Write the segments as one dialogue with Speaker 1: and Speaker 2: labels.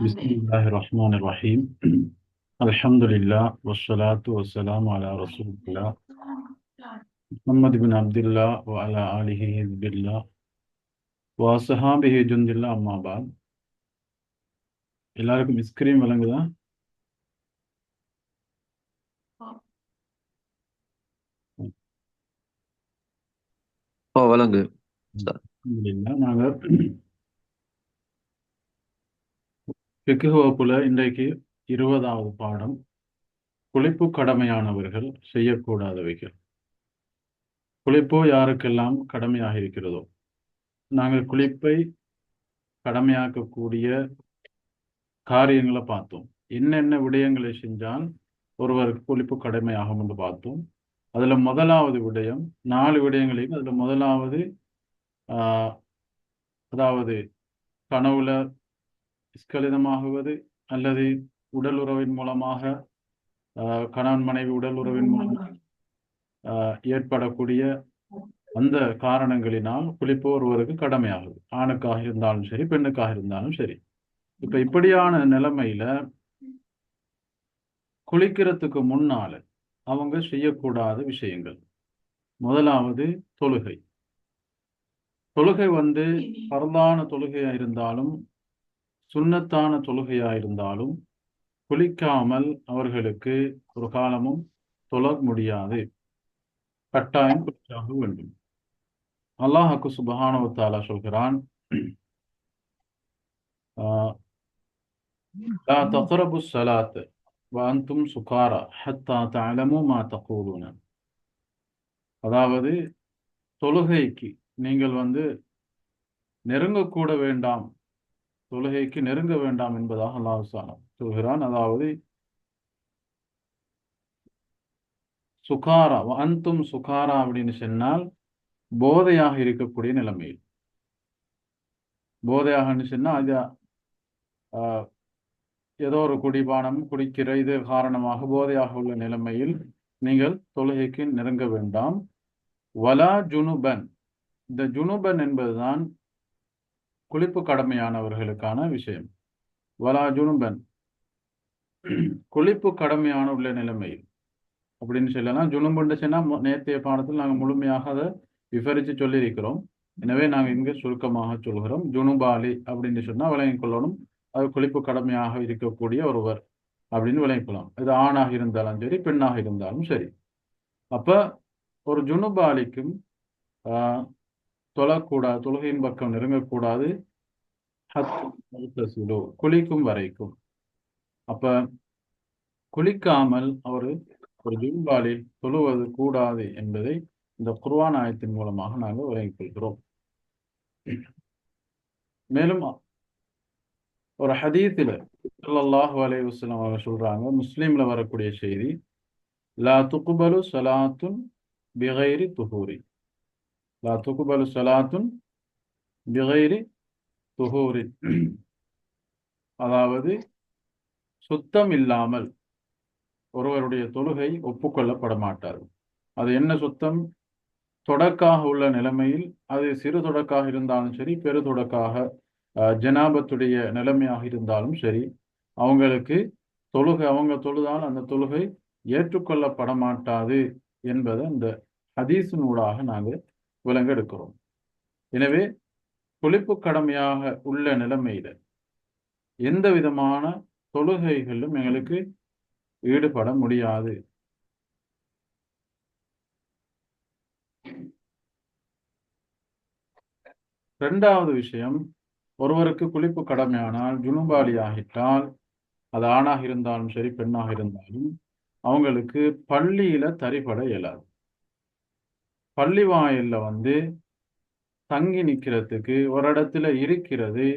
Speaker 1: بسم الله الرحمن الرحيم الحمد لله والصلاة والسلام على رسول الله محمد بن عبد الله وعلى آله حزب الله وصحابه جند الله أما بعد எல்லாருக்கும் ஸ்கிரீன் விளங்குதா
Speaker 2: ஓ வழங்கு
Speaker 1: அல்ஹம்துலில்லாஹ் நாங்க வகுப்புல இன்றைக்கு இருபதாவது பாடம். குளிப்பு கடமையானவர்கள் செய்யக்கூடாதவைகள். குளிப்பு யாருக்கெல்லாம் கடமையாக இருக்கிறதோ? நாங்கள் குளிப்பை கடமையாக்கக்கூடிய காரியங்களை பார்த்தோம். என்னென்ன விடயங்களை செஞ்சால் ஒருவருக்கு குளிப்பு கடமையாகும் என்று பார்த்தோம். அதுல முதலாவது விடயம் நாலு விடயங்களையும் அதுல முதலாவது ஆஹ் அதாவது கனவுல ஸ்கலிதமாகுவது அல்லது உடல் உறவின் மூலமாக கணவன் மனைவி உடல் உறவின் மூலமாக ஏற்படக்கூடிய அந்த காரணங்களினால் குளிப்பு ஒருவருக்கு கடமையாகுது. ஆணுக்காக இருந்தாலும் சரி பெண்ணுக்காக இருந்தாலும் சரி. இப்ப இப்படியான நிலைமையில குளிக்கிறதுக்கு முன்னால அவங்க செய்யக்கூடாத விஷயங்கள். முதலாவது தொழுகை. தொழுகை வந்து பரந்தான தொழுகையா இருந்தாலும் சுண்ணத்தான தொழுகையாக இருந்தாலும் குளிக்காமல் அவர்களுக்கு ஒரு காலமும் தொழ முடியாது. கட்டாயம் குளித்தாக வேண்டும். அல்லாஹாக்கு சுபஹானவத்தாலா சொல்கிறான் சுகாரா ஹத்தா தலமு மா தகூலுன. அதாவது தொழுகைக்கு நீங்கள் வந்து நெருங்கக்கூட வேண்டாம். தொழுகைக்கு நெருங்க வேண்டாம் என்பதாக அல்லாஹ் சொல்கிறான் அதாவது சுகாரா அந்தும் சுகாரா அப்படின்னு சொன்னால் போதையாக இருக்கக்கூடிய நிலைமையில். போதையாக சொன்னால் அது ஏதோ ஒரு குடிபானம் குடிக்கிற இது காரணமாக போதையாக உள்ள நிலைமையில் நீங்கள் தொழுகைக்கு நெருங்க வேண்டாம். வலா ஜுனுபன் இந்த ஜுனுபன் என்பதுதான் குளிப்பு கடமையானவர்களுக்கான விஷயம். வலா ஜுனுபன். குளிப்பு கடமையான உள்ள நிலைமையில். அப்படின்னு சொல்லலாம். ஜுனுபுன்னு சொன்னா நேற்றைய பாடத்தில் நாங்கள் முழுமையாக அதை விவரித்து சொல்லியிருக்கிறோம். எனவே நாங்கள் இங்கே சுருக்கமாக சொல்கிறோம். ஜுனுபாலி அப்படின்னு சொன்னால் விளங்கிக் கொள்ளணும். அது குளிப்பு கடமையாக இருக்கக்கூடிய ஒருவர் அப்படின்னு விளங்கிக்கலாம் இது ஆணாக இருந்தாலும் சரி பெண்ணாக இருந்தாலும் சரி. அப்ப ஒரு ஜுனுபாலிக்கும் தொழக்கூடாது தொழுகையின் பக்கம் நெருங்கக்கூடாது. குளிக்கும் வரைக்கும். அப்ப குளிக்காமல் அவர் ஒரு ஜும்பாலில் தொழுவது கூடாது என்பதை இந்த குர்வான் ஆயத்தின் மூலமாக நாங்கள் விளங்கிக் கொள்கிறோம். மேலும் ஒரு ஹதீத்தில் சல்லாஹு அலைஹி வஸல்லம் அவங்க சொல்றாங்க முஸ்லீம்ல வரக்கூடிய செய்தி லா துகுபலு சலாத்துன் பிகைரி துஹூரி. லா துகுபலு சலாத்துன் பிகைரி துஹூரி அதாவது சுத்தம் இல்லாமல் ஒருவருடைய தொழுகை ஒப்புக்கொள்ளப்பட மாட்டார் அது என்ன சுத்தம்? தொடக்காக உள்ள நிலைமையில் அது சிறு தொடக்காக இருந்தாலும் சரி பெரு தொடக்காக ஜனாபத்துடைய நிலைமையாக இருந்தாலும் சரி அவங்களுக்கு தொழுகை அவங்க தொழுதால் அந்த தொழுகை ஏற்றுக்கொள்ளப்பட மாட்டாது என்பதை அந்த ஹதீஸின் ஊடாக நாங்கள் விளங்க எடுக்கிறோம். எனவே குளிப்பு கடமையாக உள்ள நிலைமையில எந்த விதமான தொழுகைகளும் எங்களுக்கு ஈடுபட முடியாது. ரெண்டாவது விஷயம் ஒருவருக்கு குளிப்பு கடமையானால் ஜுனும்பாலி ஆகிட்டால் அது ஆணாக இருந்தாலும் சரி பெண்ணாக இருந்தாலும் அவங்களுக்கு பள்ளியில தரிபட இயலாது. பள்ளி வாயில்ல வந்து தங்கி நிற்கிறதுக்கு ஒரு இடத்துல இருக்கிறது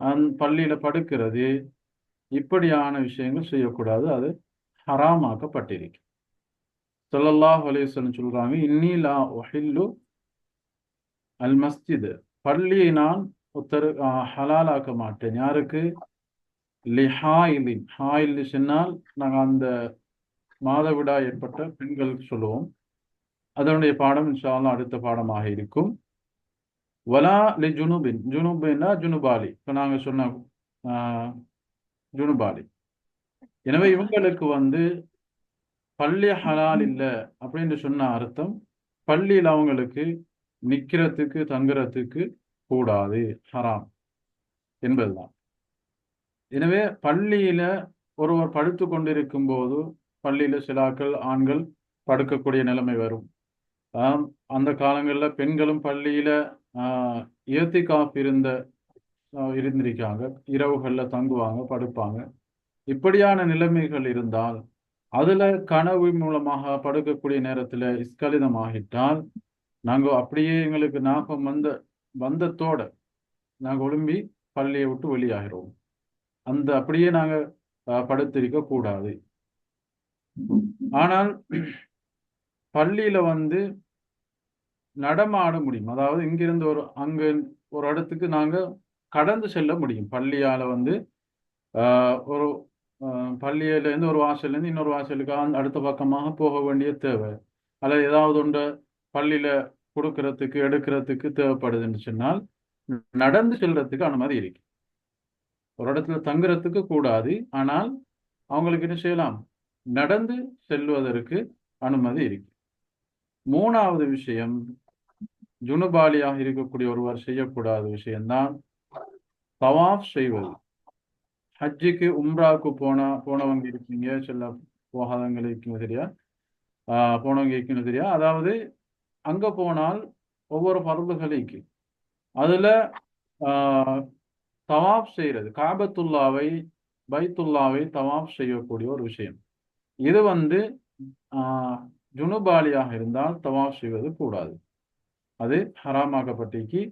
Speaker 1: அந் பள்ளியில படுக்கிறது இப்படியான விஷயங்கள் செய்யக்கூடாது. அது ஹராமாக்கப்பட்டிருக்கு. சொல்லல்லாஹ் அலேசன் சொல்றாங்க இன்னிலா ஒஹில்லு அல் மஸ்ஜித் பள்ளியை நான் ஒருத்தர் ஹலாலாக்க மாட்டேன். யாருக்கு? லிஹாயிலின் ஹாயில் சொன்னால் நாங்கள் அந்த மாதவிடா ஏற்பட்ட பெண்களுக்கு சொல்லுவோம். அதனுடைய பாடம் இன்ஷால்லாம் அடுத்த பாடமாக இருக்கும். வலா லி ஜுனுபின். ஜுனுபின்னா ஜுனுபாலி. இப்போ நாங்கள் சொன்ன ஜுனுபாலி. எனவே இவங்களுக்கு வந்து பள்ளி ஹலால் இல்லை அப்படின்னு சொன்ன அர்த்தம் பள்ளியில் அவங்களுக்கு நிற்கிறதுக்கு தங்குறதுக்கு கூடாது. ஹராம் என்பதுதான். எனவே பள்ளியில ஒருவர் படுத்து கொண்டிருக்கும் போது பள்ளியில சிலாக்கள் ஆண்கள் படுக்கக்கூடிய நிலைமை வரும். அந்த காலங்களில் பெண்களும் பள்ளியில ஆஹ், இயத்திகாப் இருந்த இருந்திருக்காங்க. இரவுகளில் தங்குவாங்க படுப்பாங்க. இப்படியான நிலைமைகள் இருந்தால் அதுல கனவு மூலமாக படுக்கக்கூடிய நேரத்துல இஸ்கலிதமாகிட்டால் நாங்க அப்படியே எங்களுக்கு ஞாபகம் வந்த வந்தத்தோட நாங்க ஒழும்பி பள்ளியை விட்டு வெளியாகிறோம் அந்த அப்படியே நாங்க படுத்திருக்க கூடாது. ஆனால் பள்ளியில வந்து நடமாட முடியும். அதாவது இங்கிருந்து ஒரு அங்க ஒரு இடத்துக்கு நாங்க கடந்து செல்ல முடியும். பள்ளியால வந்து ஆஹ், ஒரு ஆஹ், பள்ளியில இருந்து ஒரு வாசல்ல இருந்து இன்னொரு வாசலுக்கு அடுத்த பக்கமாக போக வேண்டிய தேவை. அல்லது ஏதாவது ஒன்று பள்ளியில கொடுக்கறதுக்கு எடுக்கிறதுக்கு தேவைப்படுதுன்னு சொன்னால் நடந்து செல்றதுக்கு அனுமதி இருக்கு. ஒரு இடத்துல தங்குறதுக்கு கூடாது. ஆனால் அவங்களுக்கு என்ன செய்யலாம்? நடந்து செல்வதற்கு அனுமதி இருக்கு. மூணாவது விஷயம் ஜுனுபாலியாக இருக்கக்கூடிய ஒருவர் செய்யக்கூடாத விஷயம்தான் தவாஃப் செய்வது. ஹஜ்ஜிக்கு உம்ராவுக்கு போனா போனவங்க இருக்கீங்க சில போகாதவங்க இருக்கீங்க சரியா ஆஹ் போனவங்க இருக்கீங்க சரியா அதாவது அங்க போனால் ஒவ்வொரு பருந்துகளுக்கு அதுல ஆஹ் தவாஃப் செய்யறது காபத்துல்லாவை பைத்துல்லாவை தவாப் செய்யக்கூடிய ஒரு விஷயம். இது வந்து ஆஹ் ஜுனுபாலியாக இருந்தால் தவாப் செய்வது கூடாது. அது ஹராமாக்கப்பட்டிருக்கு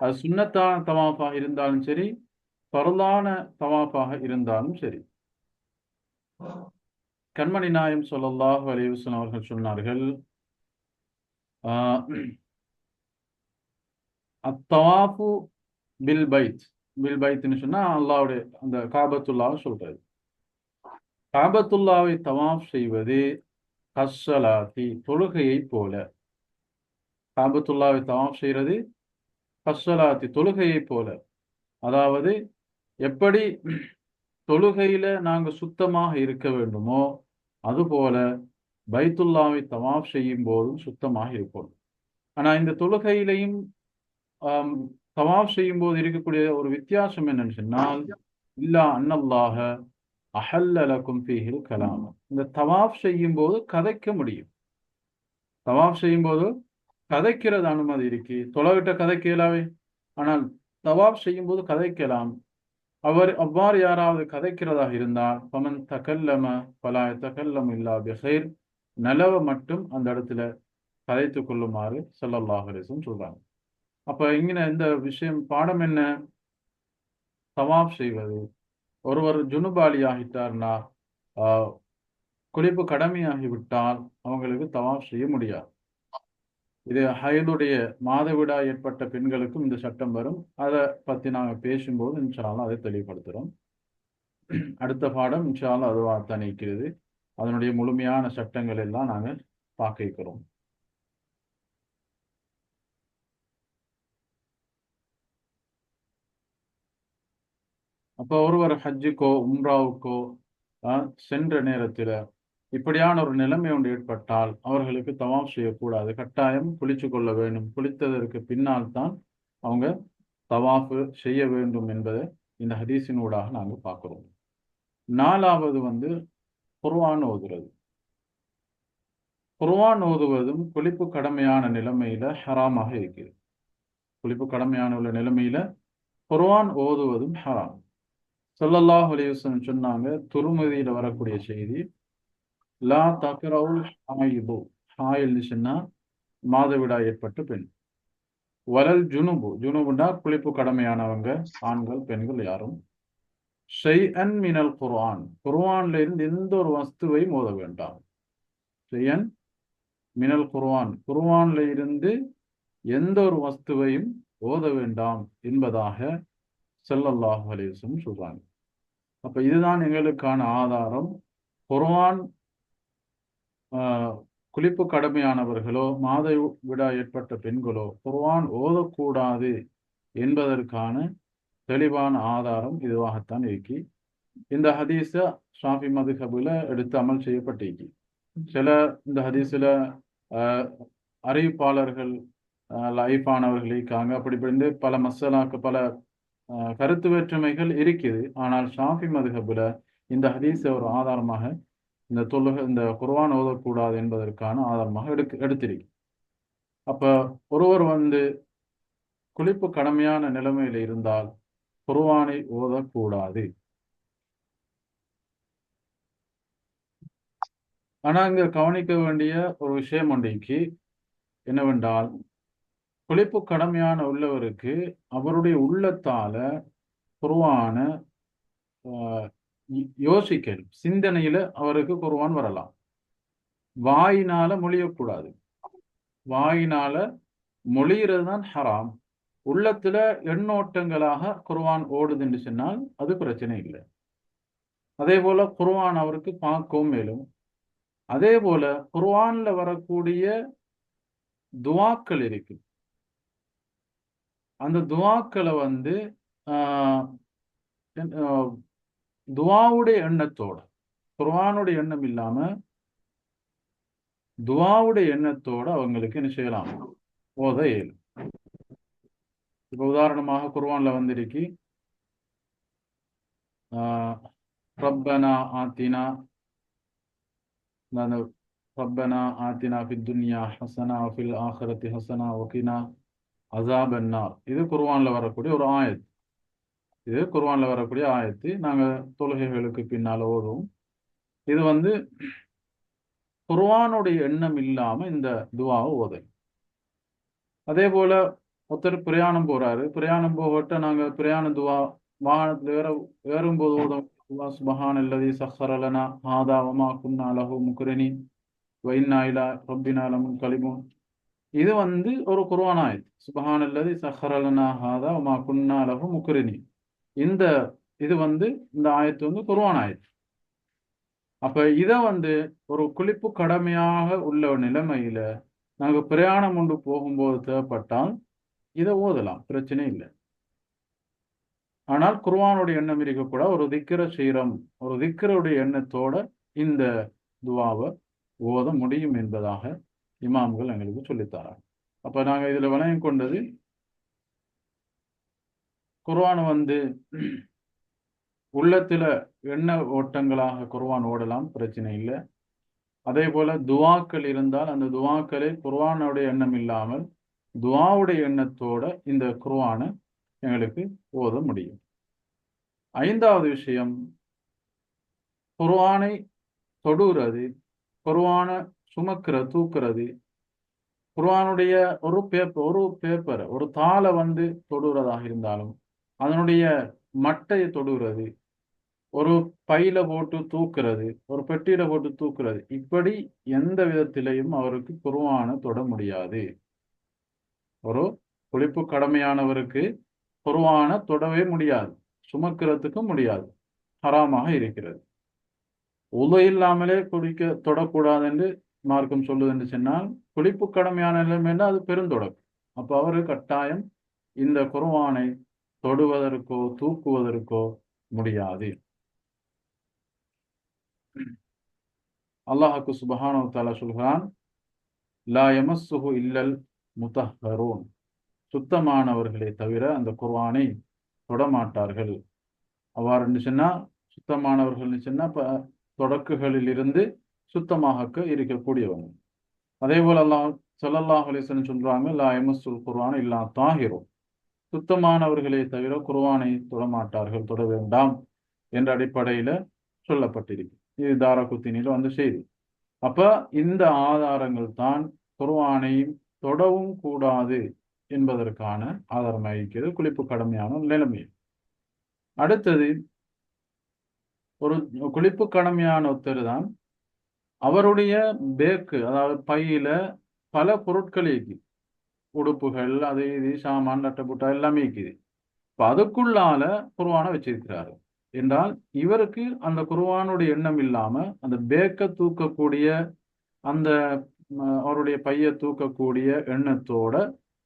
Speaker 1: அது சுண்ணத்தான தவாஃபாக இருந்தாலும் சரி பரலான தவாஃபாக இருந்தாலும் சரி. கண்மணி நாயம் சொல்லல்லாஹ் அலைஹி அவர்கள் சொன்னார்கள் ஆஹ் அத்தவாஃபு பில் பைத். பில் பைத்னு சொன்னா அல்லாவுடைய அந்த காபத்துல்லாவை சொல்றாரு காபத்துல்லாவை தவாஃப் செய்வது கஸ்ஸலாத்தி தொழுகையை போல. காபத்துல்லாவை தவாப் செய்கிறது. கஸ்ஸலாத்தி தொழுகையை போல. அதாவது எப்படி தொழுகையில நாங்க சுத்தமாக இருக்க வேண்டுமோ அதுபோல பைத்துல்லாவை தவாப் செய்யும் போதும் சுத்தமாக இருக்கணும் ஆனா இந்த தொழுகையிலையும் தவாப் செய்யும் போது இருக்கக்கூடிய ஒரு வித்தியாசம் என்னன்னு சொன்னால் இல்லா அன்னல்லாஹ அஹல்ல லக்கும் ஃபீஹில் கலாம். இந்த தவாப் செய்யும் போது கதைக்க முடியும். தவாப் செய்யும் போது கதைக்கிறது அனுமதி இருக்கு. தொலைவிட்ட கதை கேளாவே. ஆனால் தவாப் செய்யும் போது கதைக்கலாம் அவர் அவ்வாறு யாராவது கதைக்கிறதாக இருந்தால் பமன் தகல்லம பலா தகல்லம் இல்லா பிஹைர். நலவ மட்டும் அந்த இடத்துல கதைத்துக் கொள்ளுமாறு ஸல்லல்லாஹு சொல்றாங்க. அப்ப இங்க இந்த விஷயம் பாடம் என்ன? தவாப் செய்வது. ஒருவர் ஜுனுபாலி ஆகிட்டார்னா ஆஹ், குளிப்பு கடமையாகி விட்டால் அவங்களுக்கு தவாப் செய்ய முடியாது. இது ஹயதுடைய மாதவிடா ஏற்பட்ட பெண்களுக்கும் இந்த சட்டம் வரும். அதை பத்தி நாங்க பேசும்போது இன்ஷா அதை தெளிவுபடுத்துகிறோம் அடுத்த பாடம் இன்ஷாலும் அதுவாக அதுவா தான் இருக்கிறது அதனுடைய முழுமையான சட்டங்கள் எல்லாம் நாங்க பார்க்க இருக்கிறோம் அப்போ ஒருவர் ஹஜ்ஜுக்கோ உம்ராவுக்கோ ஆஹ், சென்ற நேரத்தில் இப்படியான ஒரு நிலைமை ஒன்று ஏற்பட்டால் அவர்களுக்கு தவாப் செய்யக்கூடாது. கட்டாயம் குளிச்சு கொள்ள வேண்டும். குளித்ததற்கு பின்னால் தான் அவங்க தவாஃபு செய்ய வேண்டும் என்பதை இந்த ஹதீஸின் ஊடாக நாங்கள் பார்க்குறோம். நாலாவது வந்து குர்வான் ஓதுறது. குர்வான் ஓதுவதும் குளிப்பு கடமையான நிலைமையில ஹராமாக இருக்கிறது. குளிப்பு கடமையான உள்ள நிலைமையில குர்வான் ஓதுவதும் ஹராம். சொல்லல்லாஹ் அலைஹி சொன்னாங்க துருமதியில வரக்கூடிய செய்தி லா தக்ரவுல் ஹாயிபு. ஹாயில்னு சொன்னா மாதவிடா ஏற்பட்ட பெண். வரல் ஜுனுபு. ஜுனுபுண்டா குளிப்பு கடமையானவங்க ஆண்கள் பெண்கள் யாரும். ஷெய் அன் மினல் குர்ஆன். குர்ஆன்ல இருந்து எந்த ஒரு வஸ்துவையும் ஓத வேண்டாம். ஷெய்யன் மினல் குர்ஆன். குர்ஆன்ல இருந்து எந்த ஒரு வஸ்துவையும் ஓத வேண்டாம் என்பதாக செல்லல்லாஹ் அலைஹி சொல்றாங்க. அப்ப இதுதான் எங்களுக்கான ஆதாரம். குர்ஆன் குளிப்பு கடமையானவர்களோ மாதவிடா ஏற்பட்ட பெண்களோ குர்வான் ஓதக்கூடாது என்பதற்கான தெளிவான ஆதாரம் இதுவாகத்தான் இருக்கு. இந்த ஹதீஸ ஷாஃபி மதுஹபுல எடுத்து அமல் செய்யப்பட்டிருக்கு. சில இந்த ஹதீஸில் ஆஹ், அறிவிப்பாளர்கள் ஆஹ், லைஃபானவர்கள் இருக்காங்க அப்படி இப்படி பல மசாலாக்கு பல ஆஹ், கருத்து வேற்றுமைகள் இருக்குது. ஆனால் ஷாஃபி மதுஹபுல இந்த ஹதீஸை ஒரு ஆதாரமாக இந்த தொழுக இந்த குர்வான் ஓதக்கூடாது என்பதற்கான ஆதாரமாக எடுக்க எடுத்திருக்கு அப்ப ஒருவர் வந்து குளிப்பு கடமையான நிலைமையில் இருந்தால் குர்வானை ஓதக்கூடாது. ஆனா இங்க கவனிக்க வேண்டிய ஒரு விஷயம் ஒன்றைக்கு என்னவென்றால் குளிப்பு கடமையான உள்ளவருக்கு அவருடைய உள்ளத்தால குருவான யோசிக்கணும். சிந்தனையில அவருக்கு குருவான் வரலாம். வாயினால மொழியக்கூடாது. வாயினால மொழிகிறது தான் ஹராம். உள்ளத்துல எண்ணோட்டங்களாக குருவான் ஓடுதுன்னு சொன்னால் அது பிரச்சனை இல்லை. அதே போல குருவான் அவருக்கு பார்க்கவும் மேலும். அதே போல குர்வான்ல வரக்கூடிய துவாக்கள் இருக்கு. அந்த துவாக்களை வந்து ஆஹ், துவாவுடைய எண்ணத்தோட குர்வானுடைய எண்ணம் இல்லாம துவாவுடைய எண்ணத்தோட அவங்களுக்கு என்ன செய்யலாம்? ஓத இயலும். இப்ப உதாரணமாக குர்வான்ல வந்திருக்கு ஆஹ், ரப்பனா ஆத்தினா அந்த ரப்பனா ஆத்தினா ஃபித் துன்யா ஹசனா ஃபில் ஆஹிரத்தி ஹசனா ஒகினா அசாப் அன்னார் இது குர்வான்ல வரக்கூடிய ஒரு ஆயத். இது குர்வானில் வரக்கூடிய ஆயத்து. நாங்க தொழுகைகளுக்கு பின்னால ஓதுவோம். இது வந்து குர்வானுடைய எண்ணம் இல்லாம இந்த துவாவை ஓதல். அதே போல ஒருத்தர் பிரயாணம் போறாரு. பிரயாணம் போகட்ட நாங்க பிரயாண துவா வாகனத்தில் ஏற ஏறும்போது ஓதும். துவா சுபஹான் அல்லதி சஹரலனா ஹாதா வமா குன்னா லஹு முக்ரினி வைன்னா இலா ரப்பினா இது வந்து ஒரு குர்வான் ஆயத்து. சுபஹான் அல்லதி சஹரலனா ஹாதா மா குன்னா லஹு முக்ரினி. இந்த இது வந்து இந்த ஆயத்து வந்து குர்வான் ஆயத்து. அப்ப இத வந்து ஒரு குளிப்பு கடமையாக உள்ள நிலைமையில நாங்க பிரயாணம் கொண்டு போகும்போது தேவைப்பட்டால் இதை ஓதலாம் பிரச்சனை இல்லை. ஆனால் குர்வானுடைய எண்ணம் இருக்கக்கூட ஒரு திக்கிர சீரம் ஒரு திக்கிரவுடைய எண்ணத்தோட இந்த துவாவை ஓத முடியும் என்பதாக இமாம்கள் எங்களுக்கு சொல்லித்தாராங்க அப்ப நாங்க இதுல விளங்கிக் கொண்டது குர்வான் வந்து உள்ளத்துல எண்ண ஓட்டங்களாக குர்வான் ஓடலாம்? பிரச்சனை இல்லை. அதே போல துவாக்கள் இருந்தால் அந்த துவாக்களை குர்வானுடைய எண்ணம் இல்லாமல் துவாவுடைய எண்ணத்தோட இந்த குர்வானை எங்களுக்கு ஓத முடியும். ஐந்தாவது விஷயம் குர்வானை தொடுகிறது குர்வானை சுமக்கிற தூக்குறது குர்வானுடைய ஒரு பேப்பர் ஒரு பேப்பரை ஒரு தாளை வந்து தொடுறதாக இருந்தாலும் அதனுடைய மட்டையை தொடுகிறது. ஒரு பையில போட்டு தூக்குறது ஒரு பெட்டியில போட்டு தூக்குறது இப்படி எந்த விதத்திலையும் அவருக்கு குருவான தொட முடியாது. ஒரு குளிப்பு கடமையானவருக்கு குருவான தொடவே முடியாது சுமக்கிறதுக்கும் முடியாது ஹராமாக இருக்கிறது. உத இல்லாமலே குளிக்க தொடக்கூடாது என்று மார்க்கம் சொல்லுது என்று சொன்னால் குளிப்பு கடமையான நிலைமைன்னா அது பெருந்தொடக்கு அப்போ அவரு கட்டாயம் இந்த குருவானை தொடுவதற்கோ தூக்குவதற்கோ முடியாது. அல்லாஹுக்கு சுபஹானஹு தாலா சொல்கிறான் லா எமஸ்ஸுஹு இல்லல் முத்தஹ்ஹரூன். சுத்தமானவர்களை தவிர அந்த குர்வானை தொடமாட்டார்கள். அவ்வாறு இருந்துச்சுன்னா சுத்தமானவர்கள் சொன்னா இப்போ தொடக்குகளில் இருந்து சுத்தமாக இருக்கக்கூடியவங்க. அதே போல அல்லாஹ் ஸல்லல்லாஹு சொல்றாங்க லா எமஸ்ஸுல் குர்வான் இல்லா தாகிரோன் சுத்தமானவர்களே தவிர குருவானை தொடமாட்டார்கள் தொட வேண்டாம் என்ற அடிப்படையில சொல்லப்பட்டிருக்கு. இது தாரகுத்தினில வந்து செய்தி. அப்ப இந்த ஆதாரங்கள் தான் குர்ஆனை தொடவும் கூடாது என்பதற்கான ஆதாரம் இருக்கிறது குளிப்பு கடமையான நிலைமை. அடுத்தது ஒரு குளிப்பு கடமையான ஒருத்தர் தான் அவருடைய பேக்கு அதாவது பையில பல பொருட்கள் இருக்கு உடுப்புகள் அது இது சாமான் லட்டப்புட்டா எல்லாமே இருக்குது. இப்போ அதுக்குள்ளால குருவானை வச்சிருக்கிறாரு. என்றால் இவருக்கு அந்த குருவானுடைய எண்ணம் இல்லாம அந்த பேக்கை தூக்கக்கூடிய அந்த அவருடைய பைய தூக்கக்கூடிய எண்ணத்தோட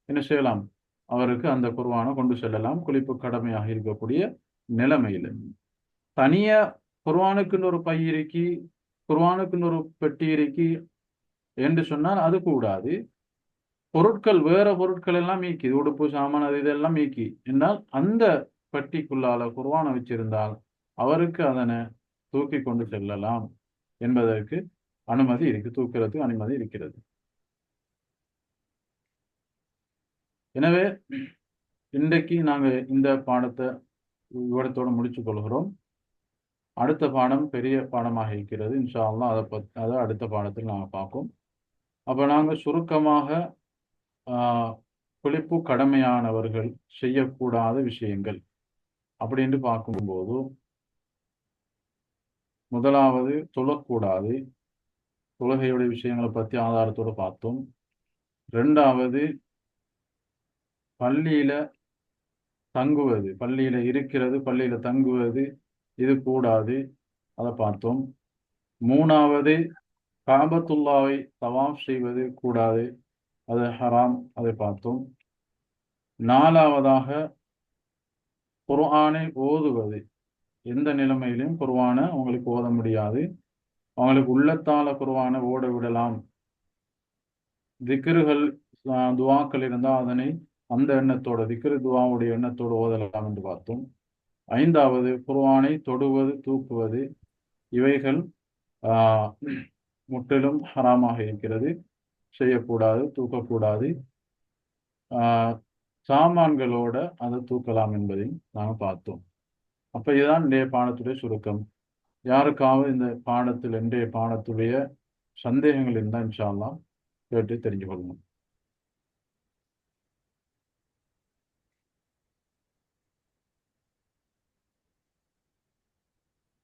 Speaker 1: என்ன செய்யலாம்? அவருக்கு அந்த குருவானை கொண்டு செல்லலாம். குளிப்பு கடமையாக இருக்கக்கூடிய நிலைமையில. தனியா குர்வானுக்குன்னு ஒரு பை இருக்கி குர்ஆனுக்குன்னு ஒரு பெட்டி இருக்கி என்று சொன்னால் அது கூடாது. பொருட்கள் வேற பொருட்கள் எல்லாம் மீக்கி உடுப்பு சாமான் அது இதெல்லாம் மீக்கி என்றால் அந்த பட்டிக்குள்ளால குர்ஆனை வச்சிருந்தால் அவருக்கு அதனை தூக்கி கொண்டு செல்லலாம் என்பதற்கு அனுமதி இருக்கு தூக்கிறதுக்கு அனுமதி இருக்கிறது. எனவே இன்றைக்கு நாங்க இந்த பாடத்தை விவரத்தோடு முடிச்சு கொள்கிறோம் அடுத்த பாடம் பெரிய பாடமாக இருக்கிறது. இன்ஷா அல்லாஹ் அதை பத் அதை அடுத்த பாடத்தில் நாங்கள் பார்ப்போம். அப்போ நாங்கள் சுருக்கமாக ஆஹ், குளிப்பு கடமையானவர்கள் செய்யக்கூடாத விஷயங்கள் அப்படின்னு பார்க்கும்போது முதலாவது தொழக்கூடாது. தொழுகையுடைய விஷயங்களை பற்றி ஆதாரத்தோட பார்த்தோம். ரெண்டாவது பள்ளியில தங்குவது பள்ளியில இருக்கிறது பள்ளியில தங்குவது இது கூடாது. அதை பார்த்தோம். மூணாவது காபத்துல்லாவை தவாஃப் செய்வது கூடாது. அது ஹராம் அதை பார்த்தோம். நாலாவதாக குர்ஆனை ஓதுவது. எந்த நிலைமையிலும் குர்வானை அவங்களுக்கு ஓத முடியாது. அவங்களுக்கு உள்ளத்தால குர்வானை ஓட விடலாம். திக்ருகள் துவாக்கள் இருந்தால் அதனை அந்த எண்ணத்தோட திக்ரு துவாவுடைய எண்ணத்தோடு ஓதலாம் என்று பார்த்தோம். ஐந்தாவது குர்வானை தொடுவது தூக்குவது. இவைகள் ஆஹ், முற்றிலும் ஹராமாக இருக்கிறது. செய்யக்கூடாது தூக்கக்கூடாது. சாமான்களோட அதை தூக்கலாம் என்பதையும் நாங்கள் பார்த்தோம். அப்போ இதுதான் இன்றைய பாடத்துடைய சுருக்கம். யாருக்காவது இந்த பாடத்தில் இன்றைய பாடத்துடைய சந்தேகங்கள் இருந்தால் இன்ஷால்லாம் கேட்டு தெரிஞ்சு கொள்ளணும்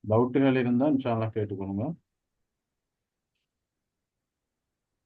Speaker 1: டவுட்டுகள் இருந்தால் இன்ஷால்லாம் கேட்டுக்கொள்ளுங்க.